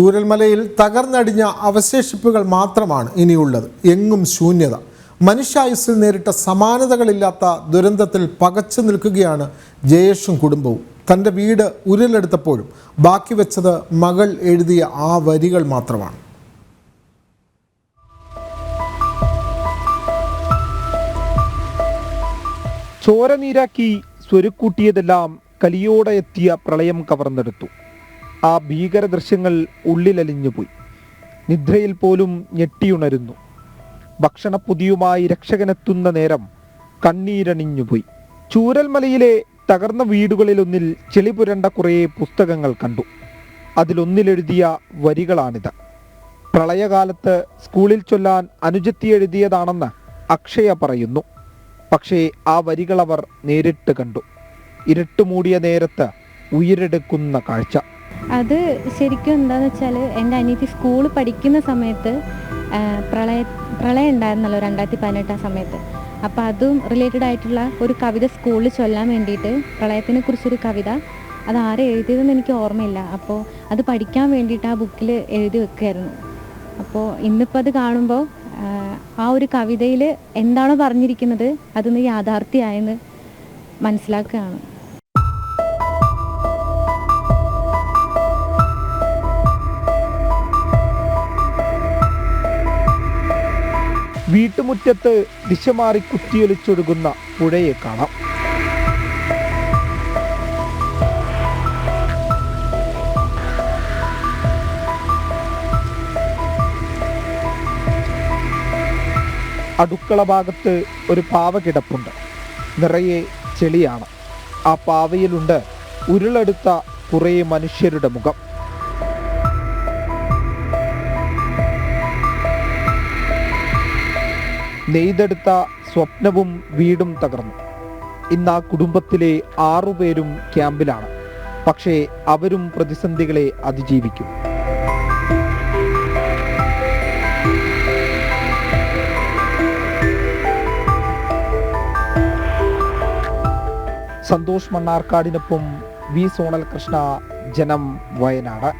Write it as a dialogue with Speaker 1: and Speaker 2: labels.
Speaker 1: ചൂരൽമലയിൽ തകർന്നടിഞ്ഞ അവശേഷിപ്പുകൾ മാത്രമാണ് ഇനിയുള്ളത്. എങ്ങും ശൂന്യത. മനുഷ്യായുസ്സിൽ നേരിട്ട സമാനതകളില്ലാത്ത ദുരന്തത്തിൽ പകച്ചു നിൽക്കുകയാണ് ജയേഷും കുടുംബവും. തന്റെ വീട് ഉരുളെടുത്തപ്പോഴും ബാക്കി വെച്ചത് മകൾ എഴുതിയ ആ വരികൾ മാത്രമാണ്.
Speaker 2: ചോര നീരാക്കി സ്വരുക്കൂട്ടിയതെല്ലാം കലിയോടെ എത്തിയ പ്രളയം കവർന്നെടുത്തു. ആ ഭീകര ദൃശ്യങ്ങൾ ഉള്ളിലലിഞ്ഞുപോയി നിദ്രയിൽ പോലും ഞെട്ടിയുണരുന്നു. ഭക്ഷണപ്പൊതിയുമായി രക്ഷകനെത്തുന്ന നേരം കണ്ണീരണിഞ്ഞുപോയി ചൂരൽമലയിലെ തകർന്ന വീടുകളിലൊന്നിൽ ചെളിപുരണ്ട കുറേ പുസ്തകങ്ങൾ കണ്ടു. അതിലൊന്നിലെഴുതിയ വരികളാണിത്. പ്രളയകാലത്ത് സ്കൂളിൽ ചൊല്ലാൻ അനുജത്തി എഴുതിയതാണെന്ന് അക്ഷയ പറയുന്നു. പക്ഷേ ആ വരികളവർ നേരിട്ട് കണ്ടു. ഇരുട്ടുമൂടിയ നേരത്ത് ഉയരെടുക്കുന്ന കാഴ്ച.
Speaker 3: അത് ശരിക്കും എന്താന്ന് വെച്ചാൽ എന്റെ അനിയത്തി സ്കൂൾ പഠിക്കുന്ന സമയത്ത് പ്രളയ പ്രളയം ഉണ്ടായിരുന്നല്ലോ രണ്ടായിരത്തി പതിനെട്ട് ആ സമയത്ത്. അപ്പോൾ അതും റിലേറ്റഡ് ആയിട്ടുള്ള ഒരു കവിത സ്കൂളിൽ ചൊല്ലാൻ വേണ്ടിയിട്ട് പ്രളയത്തിനെ കുറിച്ചൊരു കവിത അത് ആരെ എഴുതിയതെന്ന് എനിക്ക് ഓർമ്മയില്ല. അപ്പോൾ അത് പഠിക്കാൻ വേണ്ടിയിട്ട് ആ ബുക്കിൽ എഴുതി വെക്കുമായിരുന്നു അപ്പോൾ ഇന്നിപ്പോൾ അത് കാണുമ്പോൾ ആ ഒരു കവിതയിൽ എന്താണോ പറഞ്ഞിരിക്കുന്നത് അതൊന്ന് യാഥാർത്ഥ്യമായെന്ന് മനസ്സിലാക്കുകയാണ്.
Speaker 2: വീട്ടുമുറ്റത്ത് ദിശമാറി കുത്തിയൊലിച്ചൊഴുകുന്ന പുഴയെ കാണാം. അടുക്കള ഭാഗത്ത് ഒരു പാവ കിടപ്പുണ്ട്. നിറയെ ചെളിയാണ്. ആ പാവയിലുണ്ട് ഉരുളെടുത്ത കുറേ മനുഷ്യരുടെ മുഖം. നെയ്തെടുത്ത സ്വപ്നവും വീടും തകർന്നു. ഇന്ന് ആ കുടുംബത്തിലെ ആറുപേരും ക്യാമ്പിലാണ്. പക്ഷേ അവരും പ്രതിസന്ധികളെ അതിജീവിക്കും. സന്തോഷ് മണ്ണാർക്കാടിനൊപ്പം വി സോണൽ കൃഷ്ണ ജനം വയനാട്.